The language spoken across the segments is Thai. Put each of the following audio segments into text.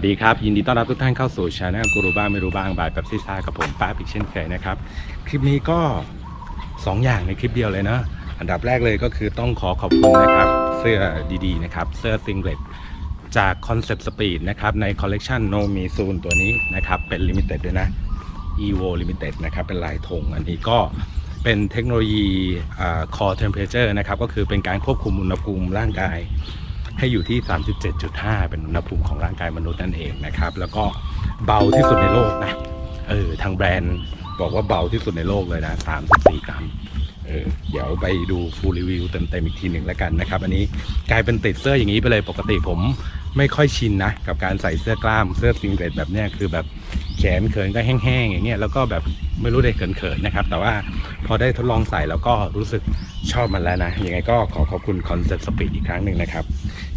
วัสดีครับ ยินดีต้อนรับทุกท่านเข้าสู่ช anel กูรูบ้างไม่รู้บ้างบายแบบซิซ่ากับผมป้าอีกเช่นเคยนะครับ คลิปนี้ก็ 2 อย่างในคลิปเดียวเลยนะ อันดับแรกเลยก็คือต้องขอขอบคุณนะครับ เสื้อดีๆนะครับ เสื้อซิงเ e ตจาก Concept Speed นะครับ ในคอลเล t ชัน No Me Soon ตัวนี้นะครับ เป็น Limited ด้วยนะ Evo Limited นะครับ เป็นลายธงอันนี้ก็เป็นเทคโนโลยีอ่า Core Temperature นะครับ ก็คือเป็นการควบคุมอุณหภูมิร่างกาย ให้อยู่ที่ 37.5 เป็นอุณหภูมิของร่างกายมนุษย์นั่นเองนะครับ แล้วก็เบาที่สุดในโลกนะ เออ ทางแบรนด์บอกว่าเบาที่สุดในโลกเลยนะ 34 กรัม เออ เดี๋ยวไปดูฟูลรีวิวเต็มๆอีกทีหนึ่งแล้วกันนะครับ อันนี้กลายเป็นติดเสื้ออย่างนี้ไปเลยปกติผมไม่ค่อยชินนะ กับการใส่เสื้อกล้ามเสื้อซิงเกิลแบบเนี้ยคือแบบแขนเขินก็แห้งๆอย่างเงี้ยแล้วก็แบบไม่รู้ได้เขินๆนะครับ แต่ว่าพอได้ทดลองใส่แล้วก็รู้สึกชอบมันแล้วนะยังไงก็ขอขอบคุณคอนเซ็ปต์สปีดอีกครั้งหนึ่งนะครับ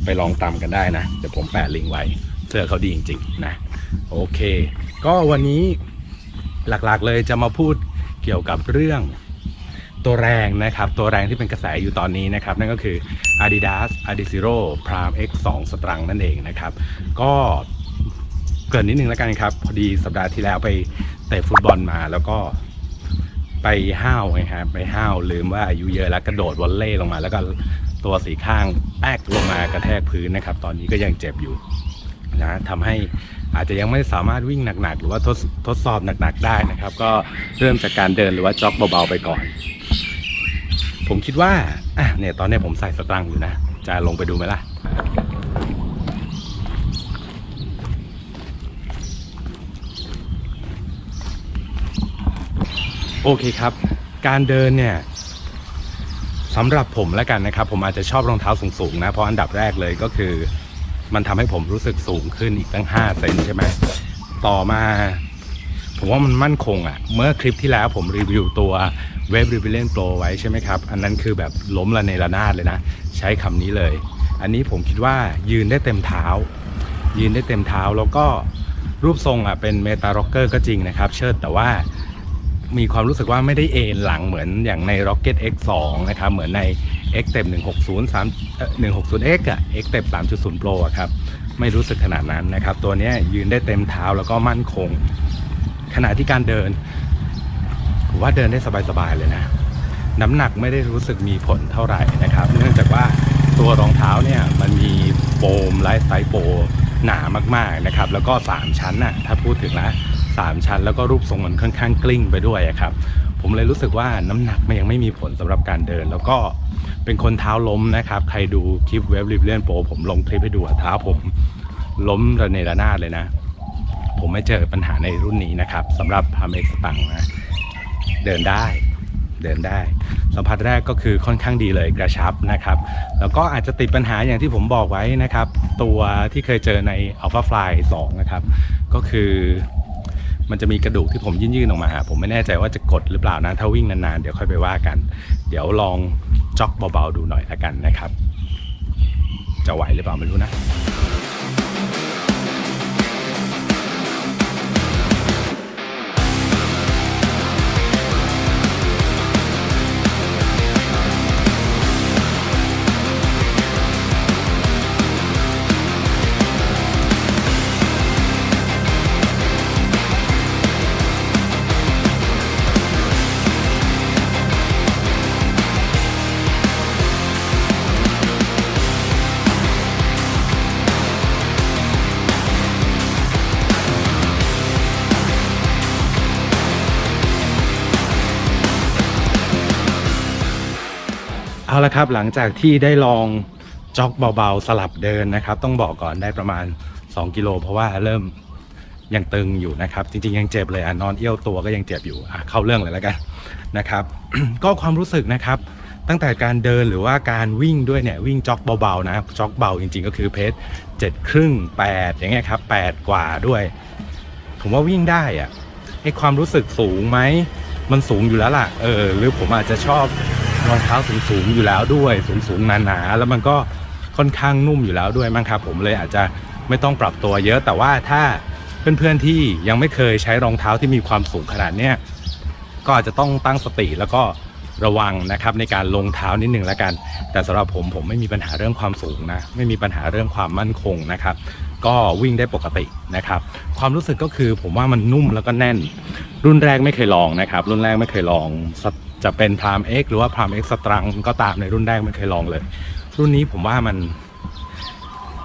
ไปลองตามกันได้นะ เดี๋ยวผมแปะลิงก์ไว้เสื้อเขาดีจริงๆนะโอเค ก็วันนี้หลักๆเลยจะมาพูดเกี่ยวกับเรื่องตัวแรงนะครับ ตัวแรงที่เป็นกระแสอยู่ตอนนี้นะครับ นั่นก็คือ Adidas Adizero Prime X 2 Strang นั่นเองนะครับ ก็เกินนิดนึงแล้วกันครับ พอดีสัปดาห์ที่แล้วไปเตะฟุตบอลมาแล้วก็ไปห้าวไงครับไปห้าวลืมว่าอายุเยอะแล้วกระโดดวอลเล่ลงมา แล้วก็ ตัวสีข้างแป๊กลงมากระแทกพื้นนะครับ ตอนนี้ก็ยังเจ็บอยู่นะทำให้อาจจะยังไม่สามารถวิ่งหนักๆ หรือว่าทดทดสอบหนักๆได้นะครับ ก็เริ่มจากการเดินหรือว่าจ็อกเบาๆไปก่อน ผมคิดว่าอะเนี่ยตอนนี้ผมใส่สตรังค์อยู่นะ จะลงไปดูไหมล่ะโอเคครับ การเดินเนี่ย สำหรับผมแล้วกันนะครับ ผมอาจจะชอบรองเท้าสูงๆนะเพราะอันดับแรกเลยก็คือ มันทำให้ผมรู้สึกสูงขึ้นอีกตั้ง5เซนใช่ไหมต่อมาผมว่ามันมั่นคงอะ่ะ เมื่อคลิปที่แล้วผมรีวิวตัวเว็บรีวิเลนโปรไว้ใช่ไหมครับ อันนั้นคือแบบล้มละเนระนาดเลยนะ ใช้คำนี้เลย อันนี้ผมคิดว่ายืนได้เต็มเท้า ยืนได้เต็มเท้าแล้วก็รูปทรงอะเป็นเมตาร็อกเกอร์ก็จริงนะครับ เชิดแต่ว่า มีความรู้สึกว่าไม่ได้เอนหลังเหมือนอย่างใน Rocket X2 นะครับ เหมือนใน X เต็ม160 3 160X อะ X เต็ม3.0 Pro ครับ ไม่รู้สึกขนาดนั้นนะครับ ตัวนี้ยืนได้เต็มเท้าแล้วก็มั่นคง ขณะที่การเดินว่าเดินได้สบาย ๆ เลยนะ น้ำหนักไม่ได้รู้สึกมีผลเท่าไหร่นะครับ เนื่องจากว่าตัวรองเท้าเนี่ยมันมีโฟมไลท์ไตล์โฟหนามากๆนะครับ แล้วก็ 3 ชั้นนะ่ะถ้าพูดถึงนะ 3 ชั้น แล้วก็รูปทรงมันค่อนข้างกลิ้งไปด้วยครับ ผมเลยรู้สึกว่าน้ำหนักมันยังไม่มีผลสำหรับการเดิน แล้วก็เป็นคนเท้าล้มนะครับ ใครดูคลิปเว็บรีบเลียนโปรผมลงคลิปให้ดูเท้าผมล้มระเนระนาดเลยนะ ผมไม่เจอปัญหาในรุ่นนี้นะครับสำหรับพามเอ็กซ์ปังนะเดินได้เดินได้ สัมผัสแรกก็คือค่อนข้างดีเลยกระชับนะครับ แล้วก็อาจจะติดปัญหาอย่างที่ผมบอกไว้นะครับ ตัวที่เคยเจอใน Alpha Fly 2 นะครับ ก็คือ มันจะมีกระดูกที่ผมยื่นๆออกมาหาผมไม่แน่ใจว่าจะกดหรือเปล่านะถ้าวิ่งนานๆเดี๋ยวค่อยไปว่ากัน เดี๋ยวลองจ็อกเบาๆดูหน่อยละกันนะครับ จะไหวหรือเปล่าไม่รู้นะ เอาละครับหลังจากที่ได้ลองจ็อกเบาๆ สลับเดินนะครับ ต้องบอกก่อนได้ประมาณ 2 กิโล เพราะว่าเริ่มยังตึงอยู่นะครับ จริงๆยังเจ็บเลยอะนอนเอี้ยวตัวก็ยังเจ็บอยู่อะเข้าเรื่องเลยแล้วกันนะครับ ก็ความรู้สึกนะครับ ตั้งแต่การเดินหรือว่าการวิ่งด้วยเนี่ยวิ่งจ็อกเบาๆนะจ็อกเบาจริง ๆ ก็คือเพจเจ็ดครึ่งแปดอย่างเงี้ยครับแปดกว่าด้วย ผมว่าวิ่งได้อะไอความรู้สึกสูงไหมมันสูงอยู่แล้วล่ะเออหรือผมอาจจะชอบ รองเท้าสูงสูงอยู่แล้วด้วย สูงสูงๆหนาแล้วมันก็ค่อนข้างนุ่มอยู่แล้วด้วยมั้งครับ ผมเลยอาจจะไม่ต้องปรับตัวเยอะแต่ว่าถ้าเพื่อนๆที่ยังไม่เคยใช้รองเท้าที่มีความสูงขนาดเนี้ยก็อาจจะต้องตั้งสติแล้วก็ระวังนะครับในการลงเท้านิดนึงแล้วกัน แต่สำหรับผมผมไม่มีปัญหาเรื่องความสูงนะ ไม่มีปัญหาเรื่องความมั่นคงนะครับ ก็วิ่งได้ปกตินะครับ ความรู้สึกก็คือผมว่ามันนุ่มแล้วก็แน่น รุ่นแรกไม่เคยลองนะครับ รุ่นแรกไม่เคยลองส จะเป็นพราม X หรือว่าพราม X สตรังก็ตามในรุ่นแรกไม่เคยลองเลย รุ่นนี้ผมว่ามัน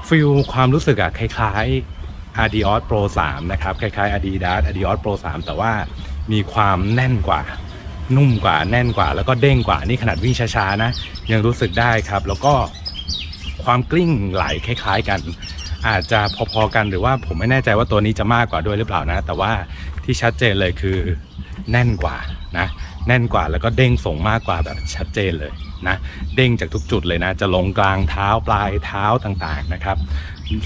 ฟิลความรู้สึกอะคล้ายๆ Adios Pro 3 นะครับ คล้ายๆ Adidas Adios Pro 3 แต่ว่ามีความแน่นกว่า นุ่มกว่าแน่นกว่า แล้วก็เด้งกว่านี่ขนาดวิ่งช้าๆนะ ยังรู้สึกได้ครับ แล้วก็ความกลิ้งไหลคล้ายๆกัน อาจจะพอๆกันหรือว่าผมไม่แน่ใจว่าตัวนี้จะมากกว่าด้วยหรือเปล่านะ แต่ว่าที่ชัดเจนเลยคือแน่นกว่านะ แน่นกว่าแล้วก็เด้งส่งมากกว่าแบบชัดเจนเลยนะเด้งจากทุกจุดเลยนะ จะลงกลางเท้าปลายเท้าต่างๆนะครับ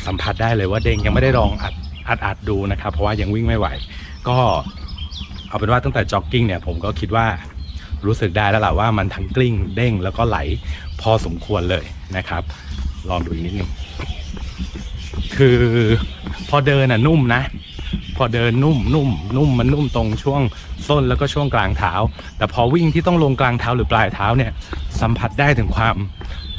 สัมผัสได้เลยว่าเด้งยังไม่ได้ลองอัดอัดอัดดูนะครับ เพราะว่ายังวิ่งไม่ไหว ก็เอาเป็นว่าตั้งแต่จ็อกกิ้งเนี่ยผมก็คิดว่ารู้สึกได้แล้วล่ะว่ามันทั้งกลิ้งเด้งแล้วก็ไหลพอสมควรเลยนะครับ ลองดูอีกนิดนึง คือพอเดินอะนุ่มนะ พอเดินนุ่มนุ่มนุ่มมันนุ่มตรงช่วงส้นแล้วก็ช่วงกลางเท้า แต่พอวิ่งที่ต้องลงกลางเท้าหรือปลายเท้าเนี่ยสัมผัสได้ถึงความ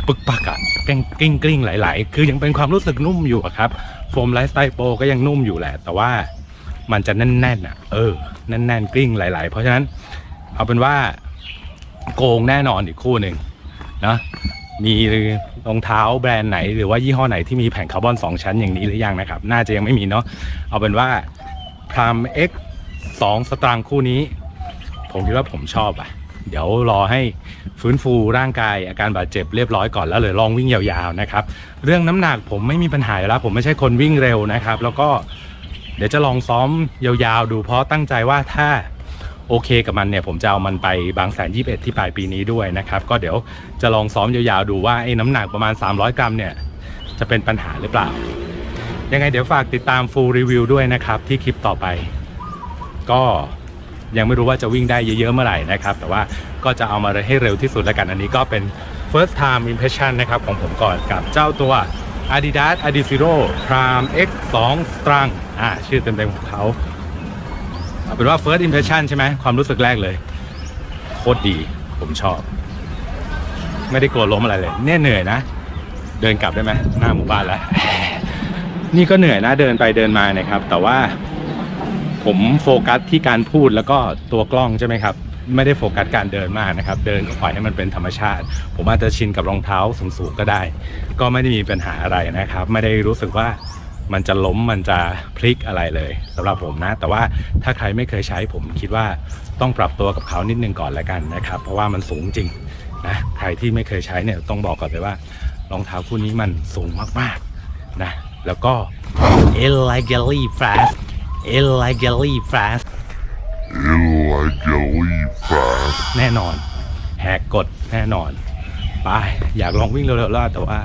ปึกปักอะกลิ้งกลิ้งกลิ้งไหลๆ คือยังเป็นความรู้สึกนุ่มอยู่ครับโฟมไลฟ์สไตล์โปรก็ยังนุ่มอยู่แหละ แต่ว่ามันจะแน่นๆอะ เออแน่นๆกลิ้งไหลๆ เพราะฉะนั้น เอาเป็นว่าโกงแน่นอนอีกคู่หนึ่งนะ มีรองเท้าแบรนด์ไหน หรือว่ายี่ห้อไหนที่มีแผ่นคาร์บอน 2 ชั้นอย่างนี้หรือยังนะครับ น่าจะยังไม่มีเนาะเอาเป็นว่า Pram X 2 สตางค์คู่นี้ ผมคิดว่าผมชอบอะเดี๋ยวรอให้ฟื้นฟูร่างกายอาการบาดเจ็บเรียบร้อยก่อนแล้วเลยลองวิ่งยาวๆนะครับ เรื่องน้ำหนักผมไม่มีปัญหาแล้ว ผมไม่ใช่คนวิ่งเร็วนะครับ แล้วก็เดี๋ยวจะลองซ้อมยาวๆ ดูเพราะตั้งใจว่าถ้า โอเคกับมันเนี่ยผมจะเอามันไปบางแสนยี่สิบเอ็ดที่ปลายปีนี้ด้วยนะครับก็เดี๋ยวจะลองซ้อมยาวๆดูว่าไอ้น้ำหนักประมาณ 300 กรัมเนี่ยจะเป็นปัญหาหรือเปล่า ยังไงเดี๋ยวฝากติดตาม full review ด้วยนะครับที่คลิปต่อไป ก็ยังไม่รู้ว่าจะวิ่งได้เยอะๆเมื่อไหร่นะครับ แต่ว่าก็จะเอามาให้เร็วที่สุดแล้วกันอันนี้ก็เป็น first time impression นะครับของผมก่อนกับเจ้าตัว Adidas Adizero Prime X 2 Strang อ่าชื่อเต็มๆของเขา เอาเป็นว่า first impression ใช่ไหมความรู้สึกแรกเลย โคตรดี ผมชอบ ไม่ได้กลัวล้มอะไรเลย เนี่ยเหนื่อยนะ เดินกลับได้ไหมหน้าหมู่บ้านแล้ว นี่ก็เหนื่อยนะเดินไปเดินมานะครับ แต่ว่าผมโฟกัสที่การพูดแล้วก็ตัวกล้องใช่ไหมครับ ไม่ได้โฟกัสการเดินมากนะครับ เดินก็ปล่อยให้มันเป็นธรรมชาติ ผมอาจจะชินกับรองเท้าสูงๆก็ได้ ก็ไม่ได้มีปัญหาอะไรนะครับ ไม่ได้รู้สึกว่า มันจะล้มมันจะพลิกอะไรเลยสำหรับผมนะ แต่ว่าถ้าใครไม่เคยใช้ผมคิดว่าต้องปรับตัวกับเขานิดนึงก่อนแล้วกันนะครับ เพราะว่ามันสูงจริงนะใครที่ไม่เคยใช้เนี่ยต้องบอกก่อนเลยว่ารองเท้าคู่นี้มันสูงมากๆนะแล้วก็ illegally fast illegally fast illegally fast. แน่นอน แหกกฎแน่นอน ไปอยากลองวิ่งเร็วๆแล้วแต่ว่า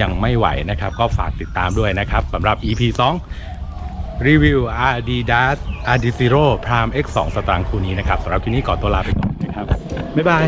ยังไม่ไหวนะครับ ก็ฝากติดตามด้วยนะครับสำหรับ EP 2 รีวิว Adidas Adizero Prime X 2 สตางค์คู่นี้นะครับสำหรับคลิปนี้ขอตัวลาไปก่อนนะครับ บ๊ายบาย